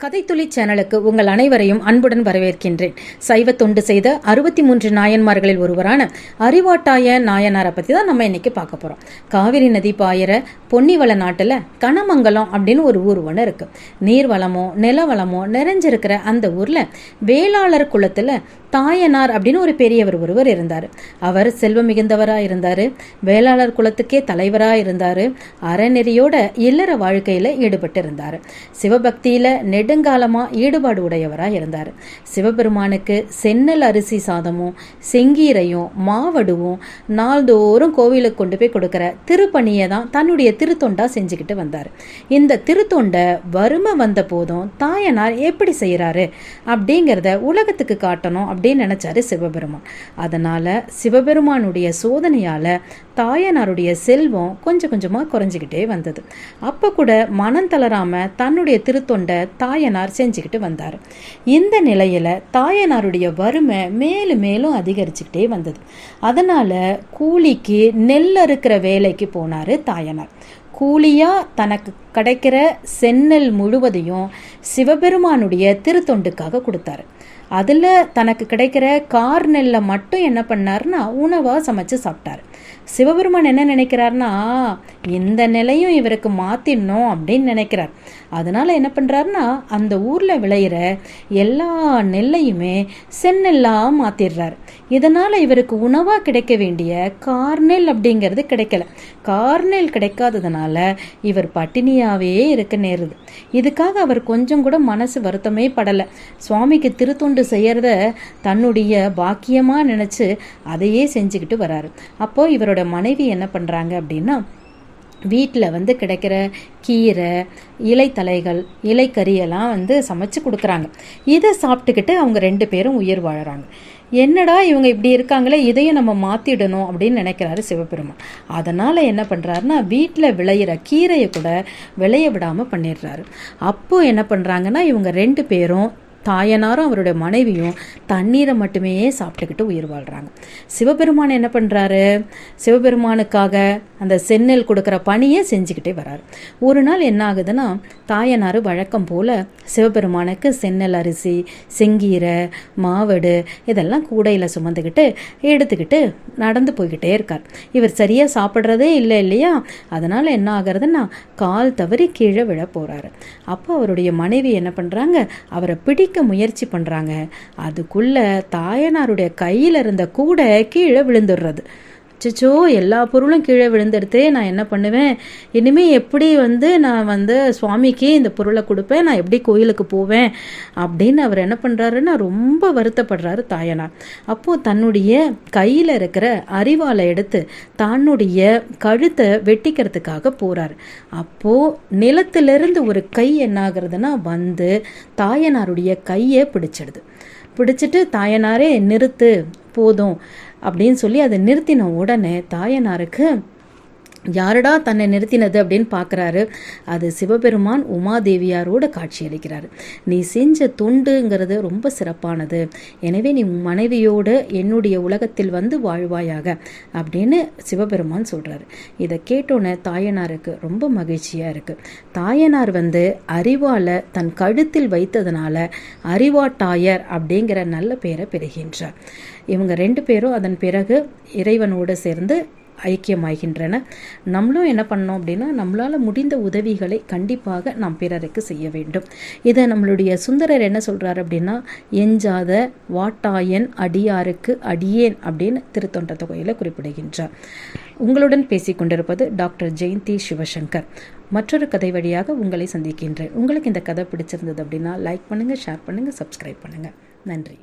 கதைத்துளி சேனலுக்கு உங்கள் அனைவரையும் அன்புடன் வரவேற்கின்றேன். சைவ தொண்டு செய்த அறுபத்தி மூன்று நாயன்மார்களில் ஒருவரான அறிவாட்டாய நாயனாரை பற்றி தான் நம்ம இன்னைக்கு பார்க்க போகிறோம் காவிரி நதி பாயிற பொன்னிவள நாட்டில் கனமங்கலம் அப்படின்னு ஒரு ஊர் ஒன்று இருக்குது நீர்வளமோ நிலவளமோ நிறைஞ்சிருக்கிற அந்த ஊரில் வேளாளர் குளத்தில் தாயனார் அப்படின்னு ஒரு பெரியவர் ஒருவர் இருந்தார். அவர் செல்வம் மிகுந்தவராக இருந்தார். வேளாளர் குலத்துக்கே தலைவராக இருந்தார். அறநெறியோட இல்லற வாழ்க்கையில் ஈடுபட்டு இருந்தார் சிவபக்தியில் நெடுங்காலமாக ஈடுபாடு உடையவராக இருந்தார். சிவபெருமானுக்கு சென்னல் அரிசி சாதமும் செங்கீரையும் மாவடுவும் நாள்தோறும் கோவிலுக்கு கொண்டு போய் கொடுக்குற திருப்பணியை தான் தன்னுடைய திருத்தொண்டா செஞ்சுக்கிட்டு வந்தார். இந்த திருத்தொண்டை வறுமை வந்த போதும் தாயனார் எப்படி செய்கிறாரு அப்படிங்கிறத உலகத்துக்கு காட்டணும் அப்படி அப்படின்னு நினைச்சாரு சிவபெருமான். அதனால சிவபெருமானுடைய சோதனையால தாயனாருடைய செல்வம் கொஞ்சம் கொஞ்சமாக குறைஞ்சிக்கிட்டே வந்தது. அப்போ கூட மனம் தளராம தன்னுடைய திருத்தொண்டை தாயனார் செஞ்சுக்கிட்டு வந்தார். இந்த நிலையில தாயனாருடைய வறுமை மேலும் மேலும் அதிகரிச்சுக்கிட்டே வந்தது. அதனால கூலிக்கு நெல் அறுக்கிற வேலைக்கு போனார் தாயனார். கூலியாக தனக்கு கிடைக்கிற செந்நெல் முழுவதையும் சிவபெருமானுடைய திருத்தொண்டுக்காக கொடுத்தாரு. அதில் தனக்கு கிடைக்கிற கார் நெல்லை மட்டும் என்ன பண்ணார்னா உணவாக சமைச்சு சாப்பிட்டாரு. சிவபெருமான் என்ன நினைக்கிறார்னா இந்த நிலையும் இவருக்கு மாத்திடணும் அப்படின்னு நினைக்கிறார். அதனால என்ன பண்ணுறாருன்னா அந்த ஊரில் விளையிற எல்லா நெல்லையுமே செந்நெல்லாக மாற்றிடுறார் இதனால் இவருக்கு உணவாக கிடைக்க வேண்டிய கார்நெல் அப்படிங்கிறது கிடைக்கல. கார்நெல் கிடைக்காததுனால இவர் பட்டினியாகவே இருக்க நேருது. இதுக்காக அவர் கொஞ்சம் கூட மனசு வருத்தமே படலை. சுவாமிக்கு திருத்தொண்டு செய்யறத தன்னுடைய பாக்கியமாக நினச்சி அதையே செஞ்சுக்கிட்டு வராரு. அப்போது இவரோட மனைவி என்ன பண்ணுறாங்க அப்படின்னா வீட்டில் வந்து கிடைக்கிற கீரை இலைத்தலைகள் இலைக்கறியெல்லாம் வந்து சமைச்சு கொடுக்குறாங்க. இதை சாப்பிட்டுக்கிட்டு அவங்க ரெண்டு பேரும் உயிர் வாழறாங்க. என்னடா இவங்க இப்படி இருக்காங்களே இதையும் நம்ம மாற்றிடணும் அப்படின்னு நினைக்கிறாரு சிவபெருமான். அதனால் என்ன பண்ணுறாருன்னா வீட்டில் விளையிற கீரையை கூட விளைய விடாமல் பண்ணிடுறாரு. அப்போது என்ன பண்ணுறாங்கன்னா இவங்க ரெண்டு பேரும் தாயனாரும் அவருடைய மனைவியும் தண்ணீரை மட்டுமே சாப்பிட்டுக்கிட்டு உயிர் வாழ்கிறாங்க சிவபெருமான் என்ன பண்ணுறாரு சிவபெருமானுக்காக அந்த செந்நெல் கொடுக்குற பணியை செஞ்சுக்கிட்டே வராரு. ஒரு நாள் என்ன ஆகுதுன்னா தாயனார் வழக்கம் போல் சிவபெருமானுக்கு செந்நெல் அரிசி செங்கீரை மாவடு இதெல்லாம் கூடையில் சுமந்துக்கிட்டு எடுத்துக்கிட்டு நடந்து போய்கிட்டே இருக்கார். இவர் சரியாக சாப்பிட்றதே இல்லை இல்லையா? அதனால் என்ன ஆகுறதுன்னா கால் தவறி கீழே விழ போகிறாரு அப்போ அவருடைய மனைவி என்ன பண்ணுறாங்க அவரை பிடிக்க முயற்சி பண்ணுறாங்க அதுக்குள்ள தாயனாருடைய கையில் இருந்த கூடை கீழே விழுந்துடுறது. அச்சோ எல்லா பொருளும் கீழே விழுந்தெடுத்து நான் என்ன பண்ணுவேன்? இனிமேல் எப்படி வந்து நான் வந்து சுவாமிக்கு இந்த பொருளை கொடுப்பேன்? நான் எப்படி கோயிலுக்கு போவேன்? அப்படின்னு அவர் என்ன பண்ணுறாருன்னா ரொம்ப வருத்தப்படுறாரு தாயனார். அப்போது தன்னுடைய கையில் இருக்கிற அறிவாலை எடுத்து தன்னுடைய கழுத்தை வெட்டிக்கிறதுக்காக போகிறாரு அப்போது நிலத்திலிருந்து ஒரு கை என்னாகிறதுனா வந்து தாயனாருடைய கையை பிடிச்சிடுது. பிடிச்சிட்டு தாயனாரே நிறுத்து போதும். அப்படின்னு சொல்லி அதை நிறுத்தின உடனே தாயனாருக்கு யாரடா தன்னை நிறுத்தினது அப்படின்னு பார்க்குறாரு. அது சிவபெருமான் உமாதேவியாரோட காட்சி அளிக்கிறார் நீ செஞ்ச தொண்டுங்கிறது ரொம்ப சிறப்பானது. எனவே நீ உன் மனைவியோடு என்னுடைய உலகத்தில் வந்து வாழ்வாயாக அப்படின்னு சிவபெருமான் சொல்கிறாரு இதை கேட்டோன்னே தாயனாருக்கு ரொம்ப மகிழ்ச்சியாக இருக்குது தாயனார் வந்து அறிவால் தன் கழுத்தில் வைத்ததுனால அறிவாட்டாயர் அப்படிங்கிற நல்ல பேரை பெறுகின்றார். இவங்க ரெண்டு பேரும் அதன் பிறகு இறைவனோடு சேர்ந்து ஐக்கியமாகின்றன. நம்மளும் என்ன பண்ணோம் அப்படின்னா நம்மளால் முடிந்த உதவிகளை கண்டிப்பாக நாம் பிறருக்கு செய்ய வேண்டும். இதை நம்மளுடைய சுந்தரர் என்ன சொல்கிறார் அப்படின்னா எஞ்சாத வாட்டாயன் அடியாருக்கு அடியேன் அப்படின்னு திருத்தொண்ட தொகையில் குறிப்பிடுகின்றார். உங்களுடன் பேசிக்கொண்டிருப்பது டாக்டர் ஜெயந்தி சிவசங்கர். மற்றொரு கதை வழியாக உங்களை சந்திக்கின்றேன். உங்களுக்கு இந்த கதை பிடிச்சிருந்தது அப்படின்னா லைக் பண்ணுங்கள் ஷேர் பண்ணுங்கள் சப்ஸ்கிரைப் பண்ணுங்கள் நன்றி.